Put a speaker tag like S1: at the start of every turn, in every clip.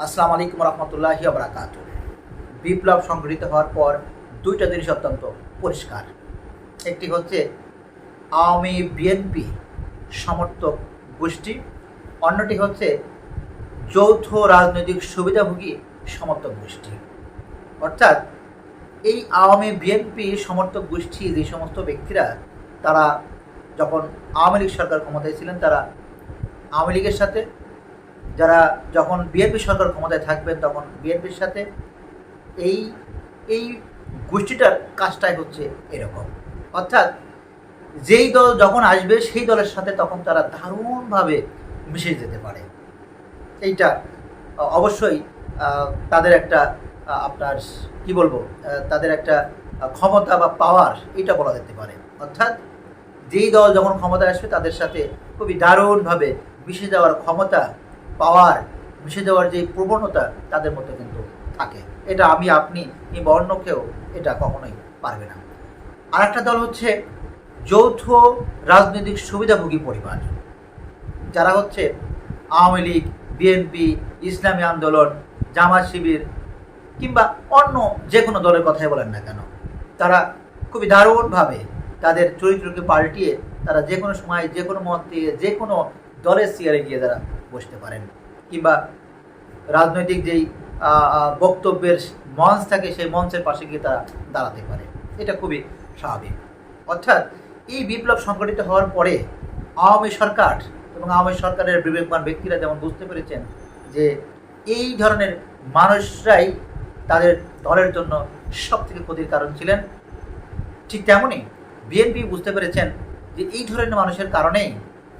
S1: আসসালামু আলাইকুম রহমতুল্লাহ বারাকাত বিপ্লব সংঘটিত হওয়ার পর দুইটা জিনিস অত্যন্ত পরিষ্কার। একটি হচ্ছে আওয়ামী বিএনপি সমর্থক গোষ্ঠী, অন্যটি হচ্ছে যৌথ রাজনৈতিক সুবিধাভোগী সমর্থক গোষ্ঠী। অর্থাৎ এই আওয়ামী বিএনপি সমর্থক গোষ্ঠী যে সমস্ত ব্যক্তিরা, তারা যখন আওয়ামী লীগ সরকার ক্ষমতায় ছিলেন, তারা আওয়ামী লীগের সাথে যারা যখন বিএনপি সরকার ক্ষমতায় থাকবেন, তখন বিএনপির সাথে এই এই গোষ্ঠীটার কাজটাই হচ্ছে এরকম। অর্থাৎ যেই দল যখন আসবে, সেই দলের সাথে তখন তারা দারুণভাবে মিশে যেতে পারে। এইটা অবশ্যই তাদের একটা আপনার কি বলব তাদের একটা ক্ষমতা বা পাওয়ার এটা বলা যেতে পারে। অর্থাৎ যেই দল যখন ক্ষমতায় আসবে, তাদের সাথে খুবই দারুণভাবে মিশে যাওয়ার ক্ষমতা পাওয়ার মিশে যাওয়ার যে প্রবণতা তাদের মধ্যে কিন্তু থাকে। এটা আমি, আপনি কিংবা অন্য কেউ এটা কখনোই পারবে না। আর একটা দল হচ্ছে যৌথ রাজনৈতিক সুবিধাভোগী পরিবার। যারা হচ্ছে আওয়ামী লীগ, বিএনপি, ইসলামী আন্দোলন, জামাত শিবির কিংবা অন্য যে কোনো দলের কথাই বলেন না কেন, তারা খুবই দারুণভাবে তাদের চরিত্রকে পাল্টিয়ে তারা যে কোনো সময় যে কোনো মত দিয়ে যে কোনো দলের চেয়ারে গিয়ে তারা বসতে পারেন। কিংবা রাজনৈতিক যেই বক্তব্যের মঞ্চ থাকে, সেই মঞ্চের পাশে গিয়ে তারা দাঁড়াতে পারে। এটা খুবই স্বাভাবিক। অর্থাৎ এই বিপ্লব সংগঠিত হওয়ার পরে আওয়ামী সরকার এবং আওয়ামী সরকারের বিবেকবান ব্যক্তিরা যেমন বুঝতে পেরেছেন যে এই ধরনের মানুষরাই তাদের দলের জন্য সব থেকে ক্ষতির কারণ ছিলেন, ঠিক তেমনই বিএনপি বুঝতে পেরেছেন যে এই ধরনের মানুষের কারণেই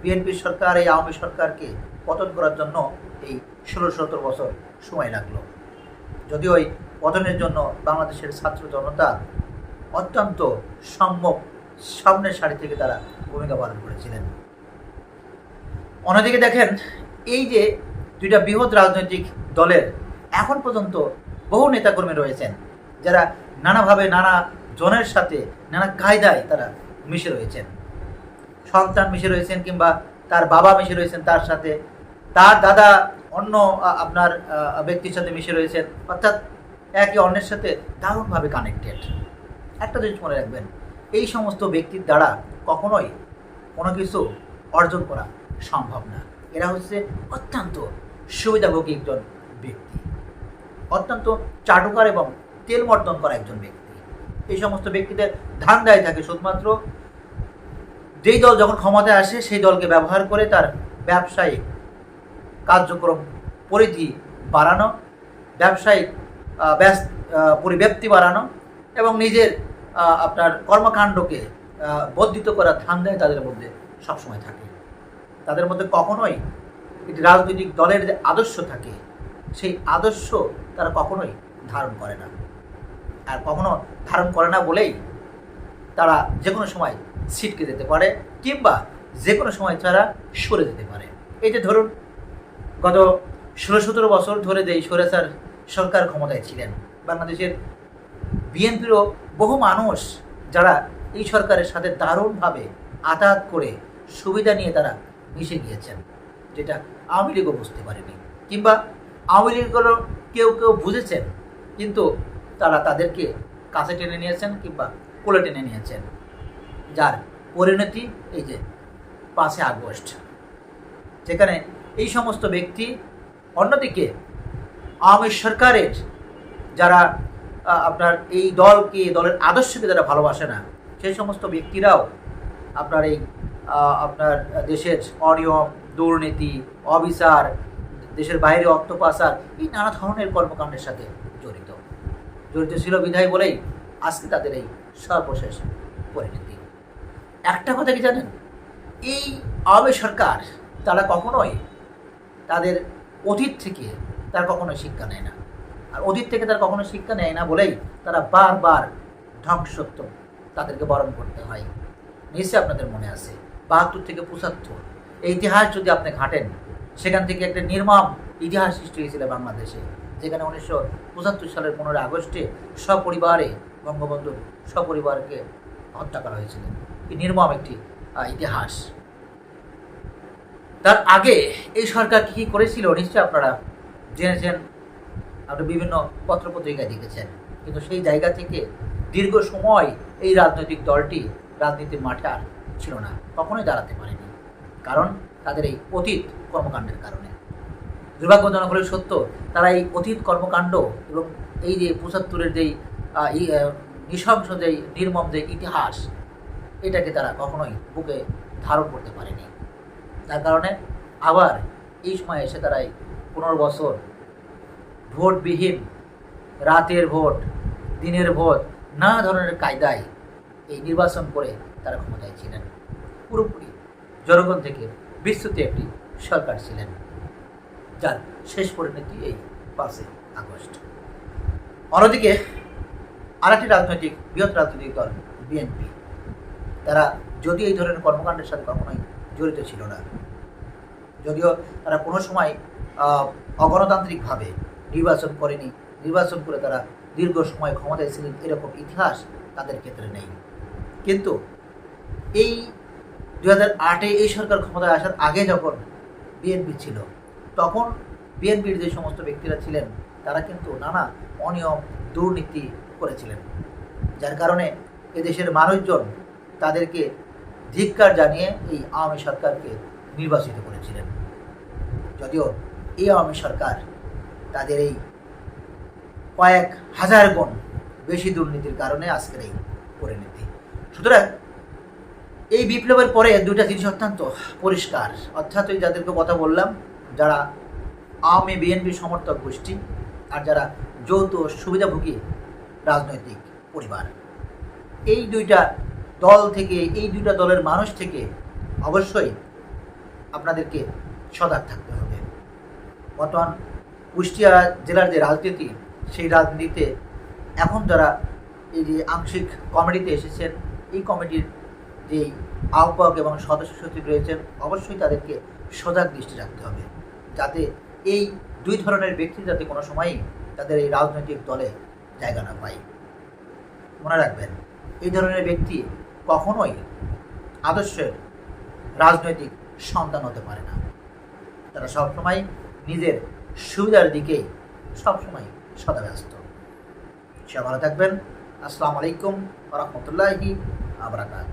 S1: বিএনপি সরকার, এই আওয়ামী সরকারকে পতন করার জন্য এই ষোলো সতেরো বছর সময় লাগল। যদিও এই পতনের জন্য বাংলাদেশের ছাত্র জনতা অত্যন্ত সম্যক সামনের সারি থেকে তারা ভূমিকা পালন করেছিলেন। অন্যদিকে দেখেন, এই যে দুইটা বৃহৎ রাজনৈতিক দলের এখন পর্যন্ত বহু নেতাকর্মী রয়েছেন, যারা নানাভাবে নানা জনের সাথে, নানা কায়দায় তারা মিশে রয়েছেন। সন্তান মিশে রয়েছেন কিংবা তার বাবা মিশে রয়েছেন তার সাথে তার দাদা অন্য আপনার ব্যক্তির সাথে মিশে রয়েছেন, অর্থাৎ একে অন্যের সাথে দারুণভাবে কানেক্টেড একটা জিনিস মনে রাখবেন, এই সমস্ত ব্যক্তির দ্বারা কখনোই কোনো কিছু অর্জন করা সম্ভব না। এরা হচ্ছে অত্যন্ত সুবিধাভোগী একজন ব্যক্তি। অত্যন্ত চাটুকার এবং তেল মর্দন করা একজন ব্যক্তি। এই সমস্ত ব্যক্তিদের ধান দেয় থাকে শুধুমাত্র, যেই দল যখন ক্ষমতায় আসে, সেই দলকে ব্যবহার করে তার ব্যবসায়িক কার্যক্রম পরিধি বাড়ানো, ব্যবসায়িক ব্যস- পরিব্যাপ্তি বাড়ানো এবং নিজের আপনার কর্মকাণ্ডকে বর্ধিত করার ধান্দায় তাদের মধ্যে সবসময় থাকে। তাদের মধ্যে কখনোই একটি রাজনৈতিক দলের যে আদর্শ থাকে, সেই আদর্শ তারা কখনোই ধারণ করে না। আর কখনো ধারণ করে না বলেই তারা যে কোনো সময় ছিটকে যেতে পারে কিংবা যে কোনো সময় তারা সরে যেতে পারে। এই যে ধরুন গত ষোলো সতেরো বছর ধরে যে স্বৈরাচার সরকার ক্ষমতায় ছিলেন, বাংলাদেশের বিএনপিরও বহু মানুষ যারা এই সরকারের সাথে দারুণভাবে আতাত করে সুবিধা নিয়ে তারা মিশে গিয়েছেন, যেটা আওয়ামী লীগও বুঝতে পারেনি। কিংবা আওয়ামী লীগগুলো কেউ কেউ বুঝেছেন, কিন্তু তারা তাদেরকে কাছে টেনে নিয়েছেন কিংবা কোলে টেনে নিয়েছেন, যার পরিণতি এই যে পাঁচই আগস্ট, যেখানে এই সমস্ত ব্যক্তি অন্যদিকে আওয়ামী সরকারের যারা আপনার এই দলকে, দলের আদর্শকে যারা ভালোবাসে না, সেই সমস্ত ব্যক্তিরাও আপনার এই আপনার দেশের অনিয়ম, দুর্নীতি, অবিচার, দেশের বাইরে অর্থ পাচার এই নানা ধরনের কর্মকাণ্ডের সাথে জড়িত। জড়িত ছিল বিধায় বলেই আজকে তাদের এই সর্বশেষ পরিণতি। একটা কথা কি জানেন? এই আওয়ামী সরকার তারা কখনোই তাদের অতীত থেকে তার কখনোই শিক্ষা নেয় না। আর অতীত থেকে তার কখনো শিক্ষা নেয় না বলেই তারা বারবার ধ্বংসত্ব তাদেরকে বরণ করতে হয়। নিশ্চয়ই আপনাদের মনে আছে, বাহাত্তর থেকে পঁচাত্তর। এই ইতিহাস যদি আপনি ঘাটেন, সেখান থেকে একটা নির্মম ইতিহাস সৃষ্টি হয়েছিল বাংলাদেশে, যেখানে উনিশশো পঁচাত্তর সালের পনেরোই আগস্টে সপরিবারে বঙ্গবন্ধুর সপরিবারকে হত্যা করা হয়েছিল। এই নির্মম একটি ইতিহাস। তার আগে এই সরকার কি কি করেছিল নিশ্চয়ই আপনারা জেনেছেন, আপনি বিভিন্ন পত্রপত্রিকায় দেখেছেন। কিন্তু সেই জায়গা থেকে দীর্ঘ সময় এই রাজনৈতিক দলটি রাজনীতির মাঠে আর ছিল না, কখনোই দাঁড়াতে পারেনি। কারণ তাদের এই অতীত কর্মকাণ্ডের কারণে। দুর্ভাগ্যজনক হলে সত্য, তারা এই অতীত কর্মকাণ্ড এবং এই যে পঁচাত্তরের যেই নৃশংস যেই নির্মম যে ইতিহাস, এটাকে তারা কখনোই বুকে ধারণ করতে পারেনি। যার কারণে আবার এই সময় এসে তারা এই পনেরো বছর। ভোটবিহীন, রাতের ভোট, দিনের ভোট, নানা ধরনের কায়দায় এই নির্বাচন করে তারা ক্ষমতায় ছিলেন। পুরোপুরি জনগণ থেকে বিস্তৃত একটি সরকার ছিলেন, যার শেষ পরিণতি এই পাঁচই আগস্ট। অন্যদিকে আরেকটি রাজনৈতিক, বৃহৎ রাজনৈতিক দল, বিএনপি। তারা যদি এই ধরনের কর্মকাণ্ডের সাথে কখনোই জড়িত ছিল না। যদিও তারা কোনো সময় অগণতান্ত্রিকভাবে নির্বাচন করেনি। নির্বাচন করে তারা দীর্ঘ সময় ক্ষমতায় ছিলেন এরকম ইতিহাস তাদের ক্ষেত্রে নেই। কিন্তু এই দু হাজার আটে এই সরকার ক্ষমতায় আসার আগে যখন বিএনপি ছিল, তখন বিএনপির যে সমস্ত ব্যক্তিরা ছিলেন, তারা কিন্তু নানা অনিয়ম, দুর্নীতি করেছিলেন। যার কারণে এদেশের মানুষজন তাদেরকে ধিক্কার জানিয়ে এই আওয়ামী সরকারকে নির্বাচিত করেছিলেন। যদিও এই আওয়ামী সরকার তাদের এই কয়েক হাজার গুণ বেশি দুর্নীতির কারণে আজকের এই পরিণতি। সুতরাং এই বিপ্লবের পরে দুইটা জিনিস অত্যন্ত পরিষ্কার। অর্থাৎ ওই যাদেরকে কথা বললাম, যারা আওয়ামী বিএনপি সমর্থক গোষ্ঠী আর যারা যৌথ সুবিধাভোগী রাজনৈতিক পরিবার। এই দুইটা দল থেকে, এই দুটা দলের মানুষ থেকে অবশ্যই আপনাদেরকে সজাগ থাকতে হবে। বর্তমান কুষ্টিয়া জেলার যে রাজনীতি, সেই রাজনীতিতে এখন যারা এই যে আংশিক কমিটিতে এসেছেন, এই কমিটির যে আহ্বায়ক এবং সদস্য সচিব রয়েছেন, অবশ্যই তাদেরকে সজাগ দৃষ্টি রাখতে হবে। যাতে এই দুই ধরনের ব্যক্তি যাতে কোনো সময়ই তাদের এই রাজনৈতিক দলে জায়গা না পায়। মনে রাখবেন, এই ধরনের ব্যক্তি কখনোই আদর্শের রাজনৈতিক সন্তান হতে পারে না। তারা সবসময় নিজের সুবিধার দিকেই সবসময় সদা ব্যস্ত। সে ভালো থাকবেন। আসসালামু আলাইকুম রহমতুল্লাহি আবরাকাত